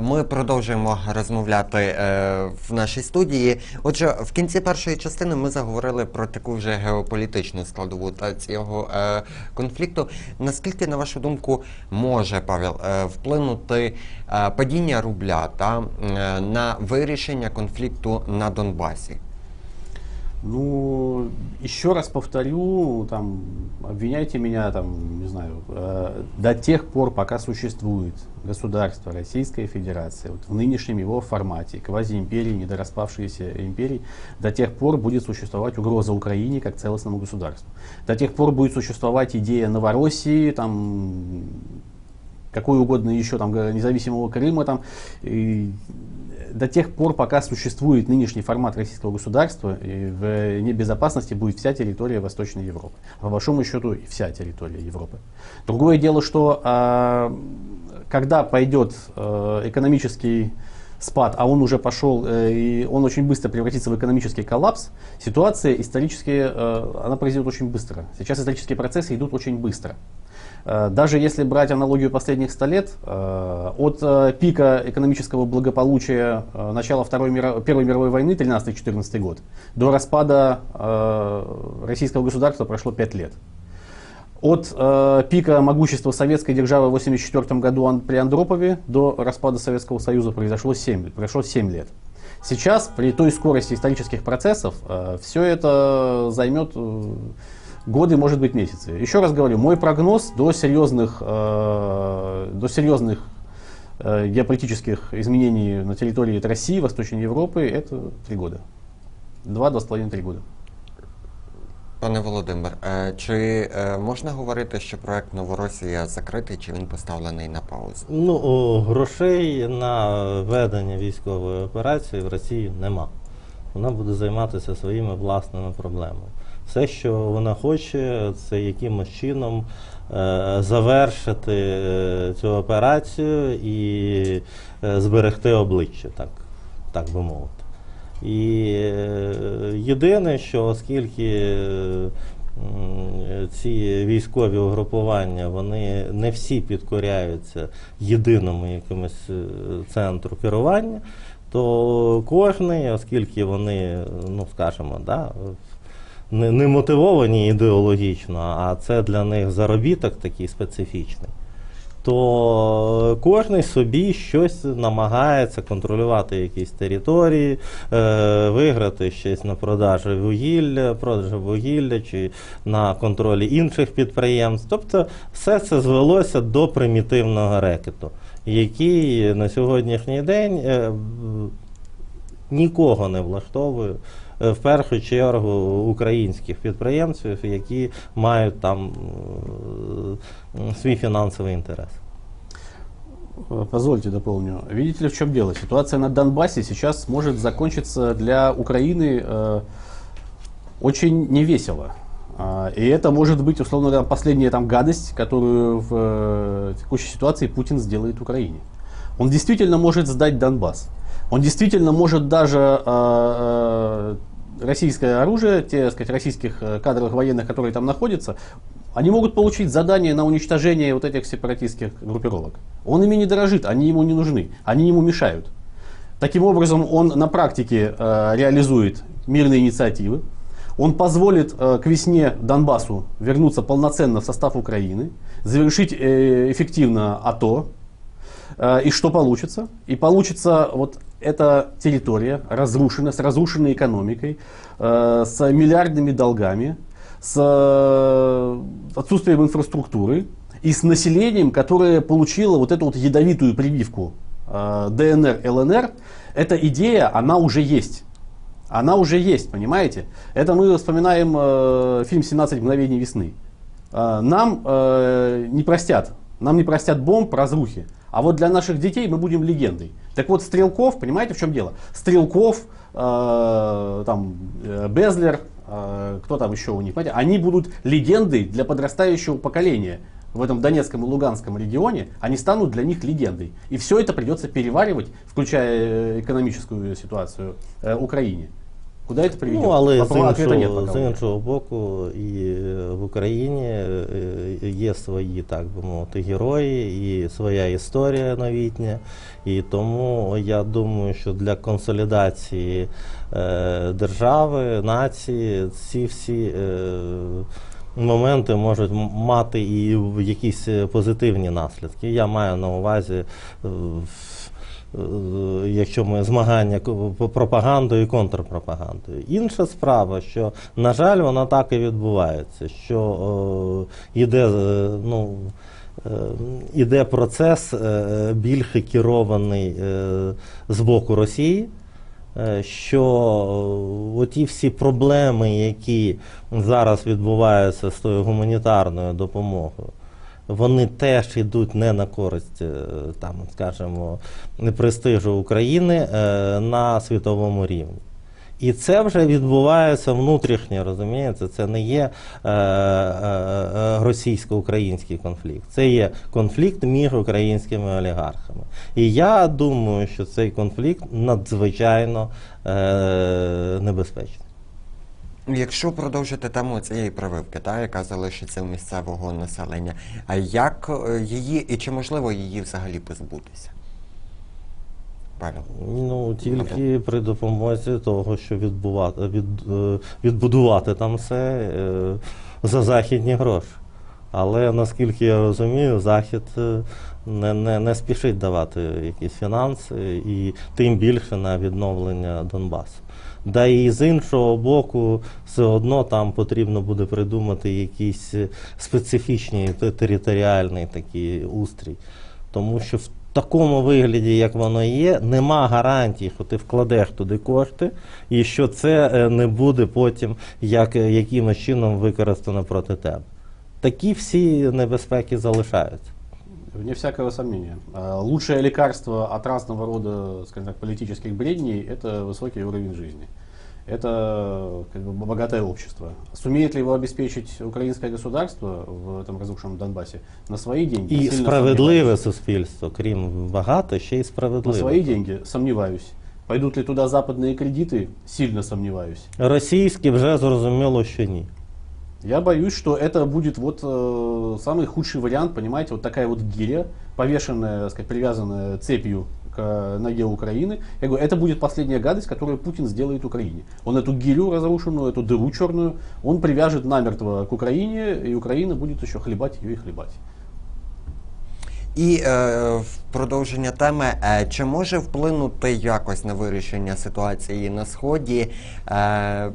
Ми продовжуємо розмовляти е, в нашій студії. Отже, в кінці першої частини ми заговорили про таку вже геополітичну складову та цього е, конфлікту. Наскільки, на вашу думку, може Павел е, вплинути падіння рубля та на вирішення конфлікту на Донбасі? Ну, еще раз повторю, там, обвиняйте меня, там, не знаю, э, до тех пор, пока существует государство Российская Федерация, вот в нынешнем его формате, квазиимперии, недораспавшейся империи, до тех пор будет существовать угроза Украине как целостному государству. До тех пор будет существовать идея Новороссии, там, какой угодно еще там независимого Крыма там и до тех пор, пока существует нынешний формат российского государства, в небезопасности будет вся территория Восточной Европы. По большому счету вся территория Европы. Другое дело, что а, когда пойдет э, экономический спад, а он уже пошел, э, и он очень быстро превратится в экономический коллапс, ситуация исторически, э, она произойдет очень быстро. Сейчас исторические процессы идут очень быстро. Э, Даже если брать аналогию последних 100 лет, э, от э, пика экономического благополучия начала Второй мира- Первой мировой войны 13-14 год до распада российского государства прошло 5 лет. От пика могущества советской державы в 1984 году при Андропове до распада Советского Союза произошло 7, прошло 7 лет. Сейчас, при той скорости исторических процессов, все это займет годы, может быть, месяцы. Еще раз говорю, мой прогноз до серьезных, э, до серьезных э, геополитических изменений на территории России, Восточной Европы, это три года. Два, два с половиной, три года. Пане Володимир, е, чи е, можна говорити, що проект Новоросія закритий, чи він поставлений на паузу? Ну, о, грошей на ведення військової операції в Росії нема. Вона буде займатися своїми власними проблемами. Все, що вона хоче, це якимось чином е, завершити е, цю операцію і е, зберегти обличчя, так, так би мовити. І єдине, що оскільки ці військові угрупування, вони не всі підкоряються єдиному якомусь центру керування, то кожний, оскільки вони, ну скажімо, да, не, не мотивовані ідеологічно, а це для них заробіток такий специфічний то кожен собі щось намагається контролювати якісь території, е, виграти щось на продажі вугілля, продажі вугілля чи на контролі інших підприємств. Тобто все це звелося до примітивного рекету, який на сьогоднішній день е, нікого не влаштовує. е, В першу чергу українських підприємців, які мають там е, свій фінансовий інтерес. Э, Позвольте дополню. Видите ли, в чем дело? Ситуация на Донбассе сейчас может закончиться для Украины э, очень невесело. А, И это может быть, условно говоря, последняя там гадость, которую в э, текущей ситуации Путин сделает Украине. Он действительно может сдать Донбасс. Он действительно может даже э, э, российское оружие, те, так сказать, российских э, кадровых военных, которые там находятся, они могут получить задание на уничтожение вот этих сепаратистских группировок. Он ими не дорожит, они ему не нужны, они ему мешают. Таким образом, он на практике э, реализует мирные инициативы. Он позволит э, к весне Донбассу вернуться полноценно в состав Украины, завершить э, эффективно АТО. Э, и что получится? И получится вот эта территория разрушена, с разрушенной экономикой, э, с миллиардными долгами, с э, отсутствием инфраструктуры и с населением, которое получило вот эту вот ядовитую прививку ДНР, ЛНР. Эта идея, она уже есть. Она уже есть, понимаете? Это мы вспоминаем э, фильм «17 мгновений весны». Э, нам э, не простят. Нам не простят бомб, разрухи. А вот для наших детей мы будем легендой. Так вот, Стрелков, понимаете, в чем дело? Стрелков, э, там, э, Безлер, э, кто там еще у них, понимаете, они будут легендой для подрастающего поколения в этом Донецком и Луганском регионе, они станут для них легендой. И все это придется переваривать, включая э, экономическую ситуацию, э, Украине. Куда это приведет? Ну, але з ответа нет іншого, з іншого боку, і в Україні е, є свої, так би мовити, герої, і своя історія новітня. І тому я думаю, що для консолідації е, держави, нації, ці всі. Е, Моменти можуть мати і якісь е, позитивні наслідки. Я маю на увазі е, якщо ми змагання пропагандою і контрпропагандою. Інша справа, що, на жаль, вона так і відбувається, що е, іде, е, ну, е, іде процес е, більше керований е, з боку Росії. е, Що е, оті всі проблеми, які зараз відбуваються з тою гуманітарною допомогою, вони теж йдуть не на користь, е, там, скажімо, престижу України е, на світовому рівні. І це вже відбувається внутрішньо, розумієте? Це не є е, е, е, російсько-український конфлікт. Це є конфлікт між українськими олігархами. І я думаю, що цей конфлікт надзвичайно е, небезпечний. Якщо продовжити тему цієї прививки, та, яка залишиться у місцевого населення, а як е, її і чи можливо її взагалі позбутися? Павел. Ну, тільки при допомозі того, що відбувати, від, е, відбудувати там все е, за західні гроші. Але наскільки я розумію, Захід не, не, не спішить давати якісь фінанси і тим більше на відновлення Донбасу. Да і з іншого боку, все одно там потрібно буде придумати якийсь е, специфічний територіальний такий устрій. Тому що в такому вигляді, як воно є, нема гарантій, що ти вкладеш туди кошти, і що це е, не буде потім як, е, якимось чином використано проти тебе. Такі всі небезпеки залишаються. Вне всякого сомнения. А, Лучшее лекарство от разного рода, скажем так, политических бредней – это высокий уровень жизни. Это как бы, богатое общество. Сумеет ли его обеспечить украинское государство в этом разрушенном Донбассе на свои деньги? І Сильно справедливе сомневаюсь. суспільство, крім багато, ще й На справедливе. свои деньги сомневаюсь. Пойдут ли туда западные кредиты? Сильно сомневаюсь. Російські вже зрозуміло, що ні. Я боюсь, что это будет вот э, самый худший вариант, понимаете, вот такая вот гиря, повешенная, так сказать, привязанная цепью к э, ноге Украины. Я говорю, это будет последняя гадость, которую Путин сделает Украине. Он эту гирю разрушенную, эту дыру черную, он привяжет намертво к Украине, и Украина будет еще хлебать ее и хлебать. І е, в продовження теми, е, чи може вплинути якось на вирішення ситуації на сході? Е,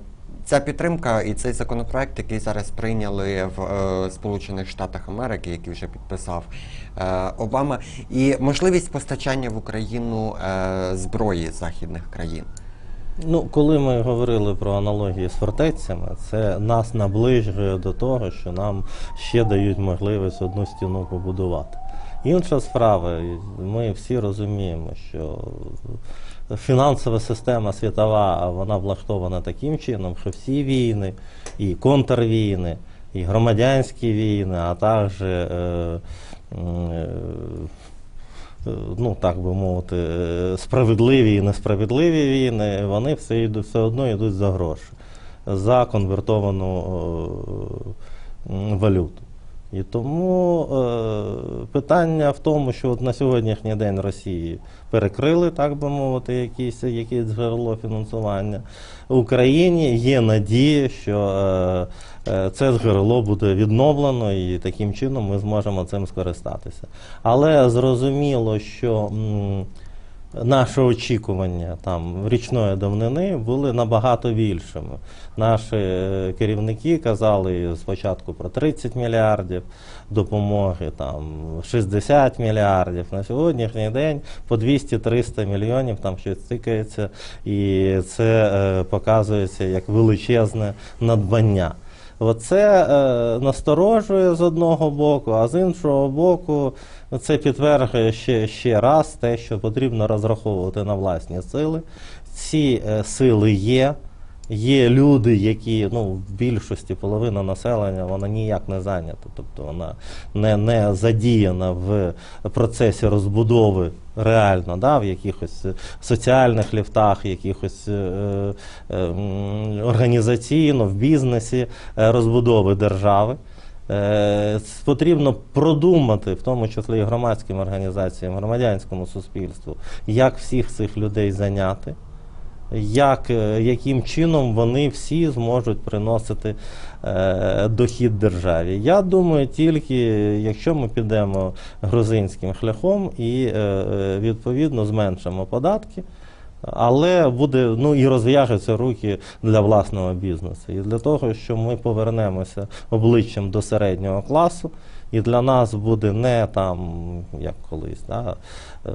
Ця підтримка і цей законопроект, який зараз прийняли в е, Сполучених Штатах Америки, який вже підписав е, Обама, і можливість постачання в Україну е, зброї західних країн. Ну, коли ми говорили про аналогії з фортецями, це нас наближує до того, що нам ще дають можливість одну стіну побудувати. Інша справа, ми всі розуміємо, що фінансова система світова вона влаштована таким чином, що всі війни, і контрвійни, і громадянські війни, а також е, е, е, ну так би мовити, справедливі і несправедливі війни, вони все, йдуть, все одно йдуть за гроші, за конвертовану е, валюту. І тому е, питання в тому, що от на сьогоднішній день Росії перекрили, так би мовити, якісь, якесь джерело фінансування. В Україні є надія, що е, е, це джерело буде відновлено і таким чином ми зможемо цим скористатися. Але зрозуміло, що м, наші очікування там річної давнини були набагато більшими. Наші е, керівники казали спочатку про 30 мільярдів допомоги, там 60 мільярдів. На сьогоднішній день по 200-300 мільйонів там щось тикається, і це е, показується як величезне надбання. Оце е, насторожує з одного боку, а з іншого боку, це підтверджує ще, ще раз те, що потрібно розраховувати на власні сили. Ці е, сили є, Є люди, які ну, в більшості половина населення вона ніяк не зайнята, тобто вона не, не задіяна в процесі розбудови реально, да, в якихось е, соціальних ліфтах, якихось е, е, організаційно, в бізнесі е, розбудови держави. Е, Потрібно продумати, в тому числі і громадським організаціям, громадянському суспільству, як всіх цих людей зайняти, як, е, яким чином вони всі зможуть приносити е, дохід державі. Я думаю, тільки якщо ми підемо грузинським шляхом і е, е, відповідно зменшимо податки. Але буде ну і розв'яжуться руки для власного бізнесу. І для того, що ми повернемося обличчям до середнього класу, і для нас буде не там, як колись, да, е,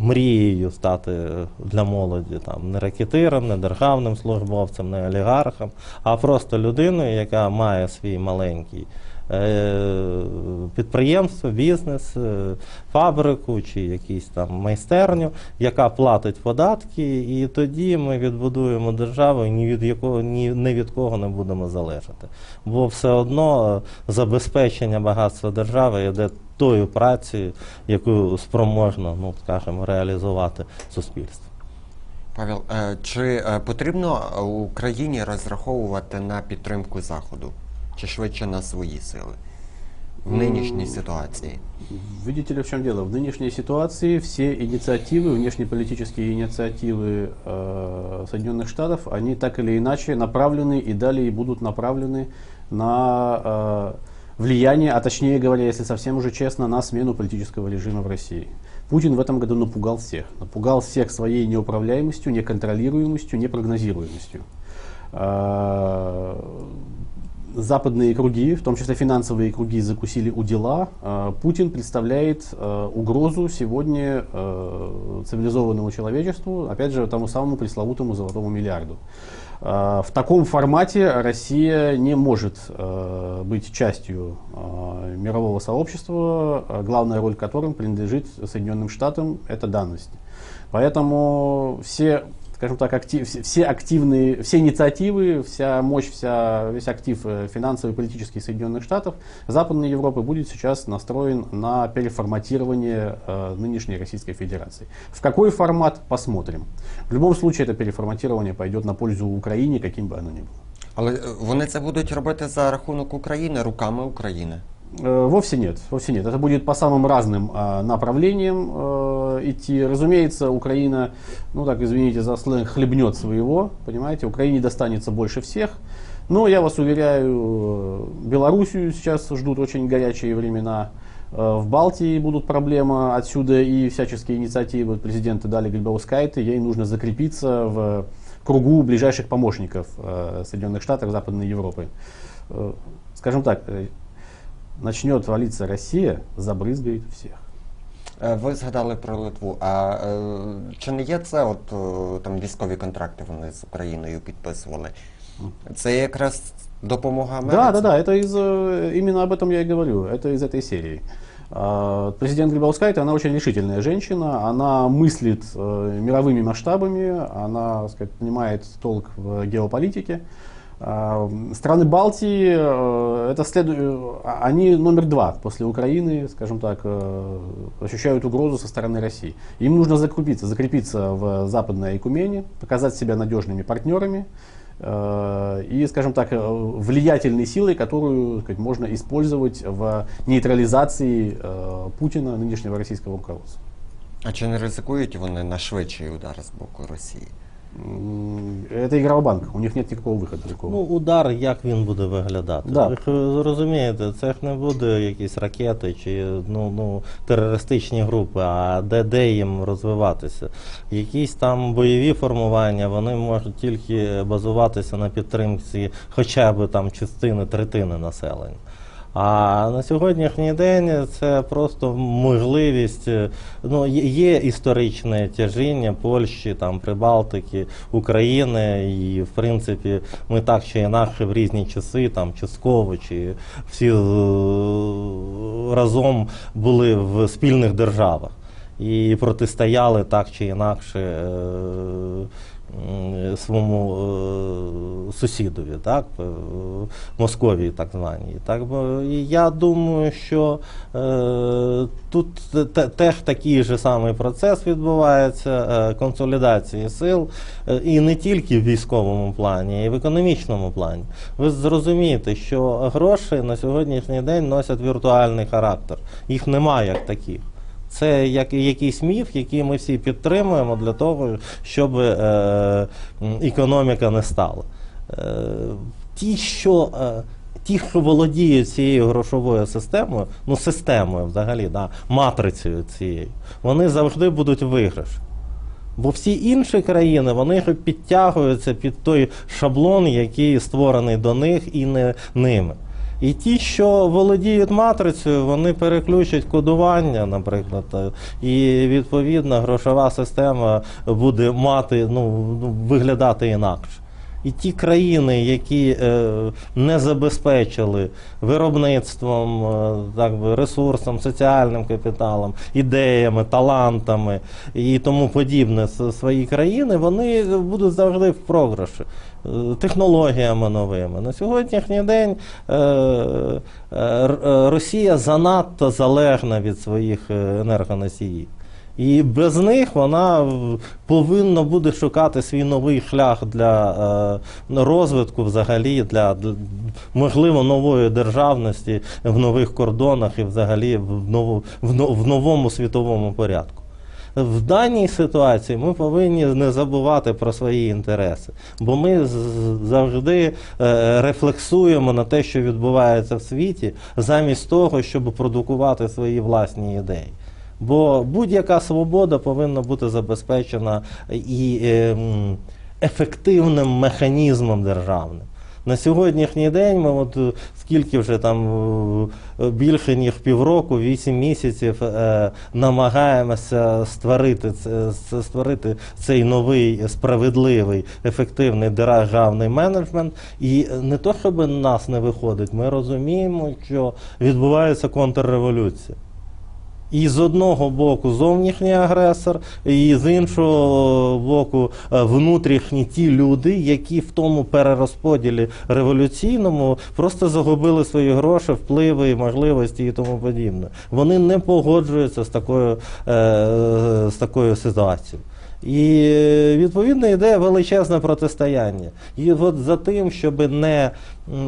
мрією стати для молоді там не ракетиром, не державним службовцем, не олігархом, а просто людиною, яка має свій маленький. Е, Підприємство, бізнес, е, фабрику чи якісь там майстерню, яка платить податки, і тоді ми відбудуємо державу ні від якого ні, ні від кого не будемо залежати. Бо все одно е, забезпечення багатства держави йде тою працею, яку спроможно, ну скажімо, реалізувати суспільство. Павел, чи потрібно Україні розраховувати на підтримку Заходу? Чи швидше на свої сили в нинішній ситуації? Видите ли, в чем дело? В нынешней ситуации все инициативы, внешнеполитические инициативы э, Соединенных Штатов, они так или иначе направлены и далее будут направлены на э, влияние, а точнее говоря, если совсем уже честно, на смену политического режима в России. Путин в этом году напугал всех. Напугал всех своей неуправляемостью, неконтролируемостью, непрогнозируемостью. Э, западные круги, в том числе финансовые круги, закусили у дела. Э, Путин представляет э, угрозу сегодня э, цивилизованному человечеству, опять же, тому самому пресловутому золотому миллиарду. В таком формате Россия не может быть частью мирового сообщества, главная роль которым принадлежит Соединенным Штатам, это данность. Поэтому все скажем так, актив, все- все активные, все инициативы, вся мощь, вся, весь актив э, финансовый и политический Соединенных Штатов, Западной Европы будет сейчас настроен на переформатирование э, нынешней Российской Федерации. В какой формат, посмотрим. В любом случае, это переформатирование пойдет на пользу Украине, каким бы оно ни было. Але е, вони це будуть робити за рахунок України, руками України. Э, Вовсе нет, вовсе нет. Это будет по самым разным а, направлениям э, идти. Разумеется, Украина, ну так извините за сленг, хлебнет своего, понимаете, Украине достанется больше всех. Но я вас уверяю, э, Белоруссию сейчас ждут очень горячие времена. Э, В Балтии будут проблемы, отсюда и всяческие инициативы президента Дали Грибаускайте. Ей нужно закрепиться в кругу ближайших помощников э, Соединенных Штатов, Западной Европы. Э, Скажем так, э, начнет валиться Россия, забрызгает всех. Е, Ви згадали про Литву. А е, чи не є це от е, там військові контракти вони з Україною підписували? Це якраз допомога Америці? Да, да, да, это из, э, именно об этом я и говорю, это из этой серии. А, Президент Грибаускайте, она очень решительная женщина, она мыслит э, мировыми масштабами, она, так сказать, понимает толк в геополитике. А, Страны Балтии, э, это следу- а- они номер два после Украины, скажем так, э, ощущают угрозу со стороны России. Им нужно закрепиться, закрепиться в Западной Экумене, показать себя надежными партнерами, э, и, скажем так, э, влиятельной силой, которую сказать, можно использовать в нейтрализации э, Путина, нынешнего российского руководства. А чи не ризикують вони на швидший удар з боку Росії? М, Это банк, у них нет никакого выхода другого. Ну, удар, як він буде виглядати? Да. Ви розумієте, це ж не буде якісь ракети чи ну, ну, терористичні групи, а де, де їм розвиватися. Якісь там бойові формування, вони можуть тільки базуватися на підтримці хоча б там частини третини населення. А на сьогоднішній день це просто можливість. е, Ну, є- історичне тяжіння Польщі, там, Прибалтики, України, і в принципі ми так чи інакше в різні часи, там частково чи всі е, разом були в спільних державах і протистояли так чи інакше е, своєму е, сусідові, так, е, Московії, так званій. Так, і я думаю, що е, тут теж такий же самий процес відбувається е, консолідації сил, е, і не тільки в військовому плані, і в економічному плані. Ви зрозумієте, що гроші на сьогоднішній день носять віртуальний характер. Їх немає як таких. Це як якийсь міф, який ми всі підтримуємо для того, щоб е, економіка не стала. Е, ті, що, е, ті, що володіють цією грошовою системою, ну системою взагалі, да, матрицею цією, вони завжди будуть в виграші. Бо всі інші країни вони підтягуються під той шаблон, який створений до них і не ними. І ті, що володіють матрицею, вони переключать кодування, наприклад, і відповідно грошова система буде мати ну, виглядати інакше. І ті країни, які е, не забезпечили виробництвом, е, так би, ресурсом, соціальним капіталом, ідеями, талантами і тому подібне свої країни, вони будуть завжди в програші. е, Технологіями новими. На сьогоднішній день Росія занадто залежна від своїх енергоносіїв. І без них вона повинна буде шукати свій новий шлях для е, розвитку, взагалі, для, можливо нової державності в нових кордонах і взагалі в новому світовому порядку. В даній ситуації ми повинні не забувати про свої інтереси, бо ми завжди е, рефлексуємо на те, що відбувається в світі, замість того, щоб продукувати свої власні ідеї. Бо будь-яка свобода повинна бути забезпечена і е, ефективним механізмом державним. На сьогоднішній день ми от скільки вже там е, більше ніж півроку, вісім місяців е, намагаємося створити створити цей новий справедливий ефективний державний менеджмент. І не то, щоб нас не виходить, ми розуміємо, що відбувається контрреволюція. І з одного боку зовнішній агресор, і з іншого боку е, внутрішні ті люди, які в тому перерозподілі революційному просто загубили свої гроші, впливи, можливості і тому подібне. Вони не погоджуються з такою, е, з такою ситуацією. І е, відповідно йде величезне протистояння. І от за тим, щоб не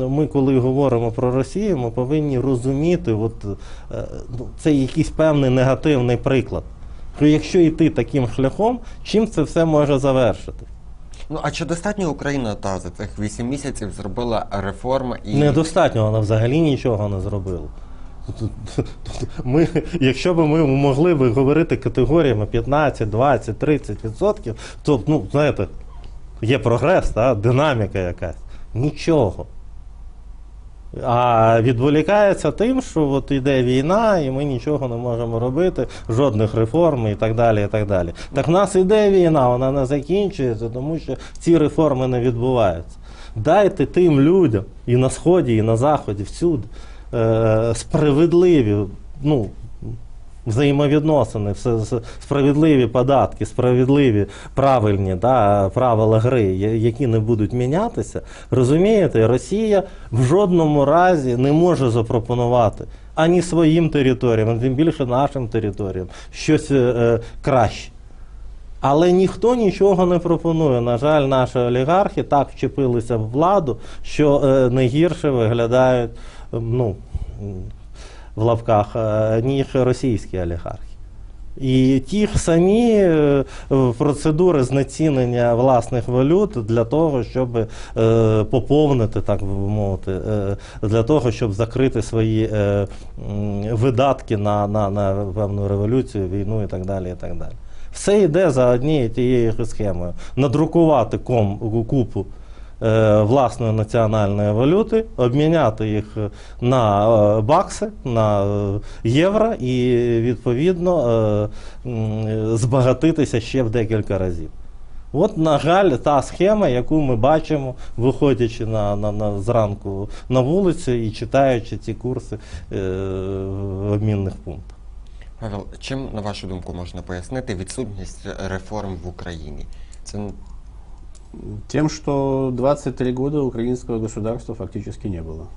ми, коли говоримо про Росію, ми повинні розуміти, от е, ну, це якийсь певний негативний приклад. Що якщо йти таким шляхом, чим це все може завершити? Ну а чи достатньо Україна та за цих 8 місяців зробила реформи і Недостатньо вона взагалі нічого не зробила. Ми, якщо б ми могли б говорити категоріями 15, 20, 30 відсотків, то ну, знаєте, є прогрес, та, динаміка якась. Нічого. А відволікається тим, що от йде війна, і ми нічого не можемо робити, жодних реформ і так далі. і Так далі. Так в нас іде війна, вона не закінчується, тому що ці реформи не відбуваються. Дайте тим людям і на Сході, і на Заході, всюди справедливі, ну, взаємовідносини, справедливі податки, справедливі правильні да, правила гри, які не будуть мінятися. Розумієте, Росія в жодному разі не може запропонувати ані своїм територіям, ані тим більше нашим територіям щось е, краще. Але ніхто нічого не пропонує. На жаль, наші олігархи так вчепилися в владу, що е, не гірше виглядають е, ну, в лавках, ніж російські олігархи. І ті самі е, процедури знецінення власних валют для того, щоб е, поповнити, так би мовити, е, для того, щоб закрити свої видатки на, на, на певну революцію, війну і так далі. І так далі. Все йде за однією тією схемою. Надрукувати ком, купу власної національної валюти, обміняти їх е, на е, бакси, на е, євро і відповідно е, збагатитися ще в декілька разів. От, на жаль, та схема, яку ми бачимо, виходячи на, на, на зранку на вулицю і читаючи ці курси е, обмінних пунктах. Павел, чим на вашу думку можна пояснити відсутність реформ в Україні? Це Тем, что 23 года украинского государства фактически не было.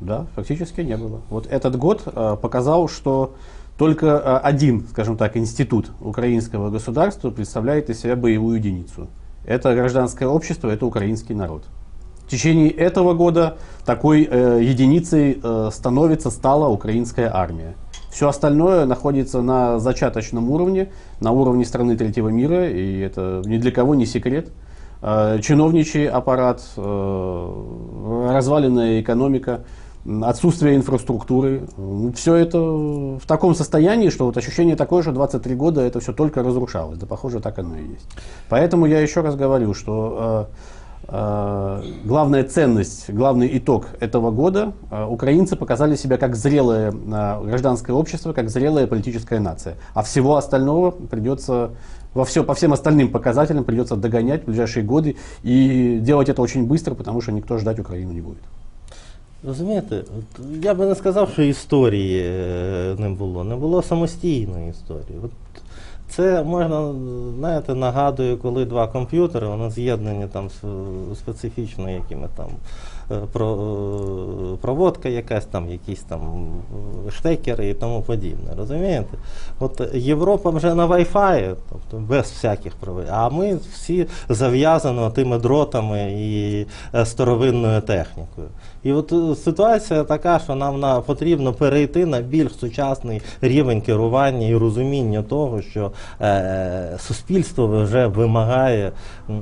Да, фактически не было. Вот этот год э, показал, что только э, один, скажем так, институт украинского государства представляет из себя боевую единицу. Это гражданское общество, это украинский народ. В течение этого года такой э, единицей э, становится, стала украинская армия. Все остальное находится на зачаточном уровне, на уровне страны третьего мира, и это ни для кого не секрет. Э, чиновничий аппарат, э, разваленная экономика, отсутствие инфраструктуры. Все это в таком состоянии, что вот ощущение такое, что 23 года это все только разрушалось. Да, похоже, так оно и есть. Поэтому я еще раз говорю, что э, главная ценность, главный итог этого года, э, украинцы показали себя как зрелое э, гражданское общество, как зрелая политическая нация. А всего остального придется, во все, по всем остальным показателям придется догонять в ближайшие годы и делать это очень быстро, потому что никто ждать Украину не будет. Розумієте, от я би не сказав, що історії е, не було. Не було самостійної історії. От це можна, знаєте, нагадує, коли два комп'ютери, вони з'єднані там специфічно якими там проводка якась там, якісь там е, штекери і тому подібне. Розумієте? От Європа вже на Wi-Fi, тобто без всяких провод. А ми всі зав'язані тими дротами і е, старовинною технікою. І от е, ситуація така, що нам на, потрібно перейти на більш сучасний рівень керування і розуміння того, що е, суспільство вже вимагає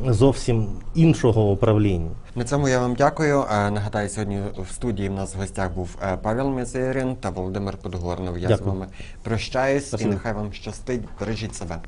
зовсім іншого управління. На цьому я вам дякую. Нагадаю, сьогодні в студії в нас в гостях був е, Павел Мізирін та Володимир Подгорнов. Я з вами прощаюсь Спасибо. і нехай вам щастить. Бережіть себе.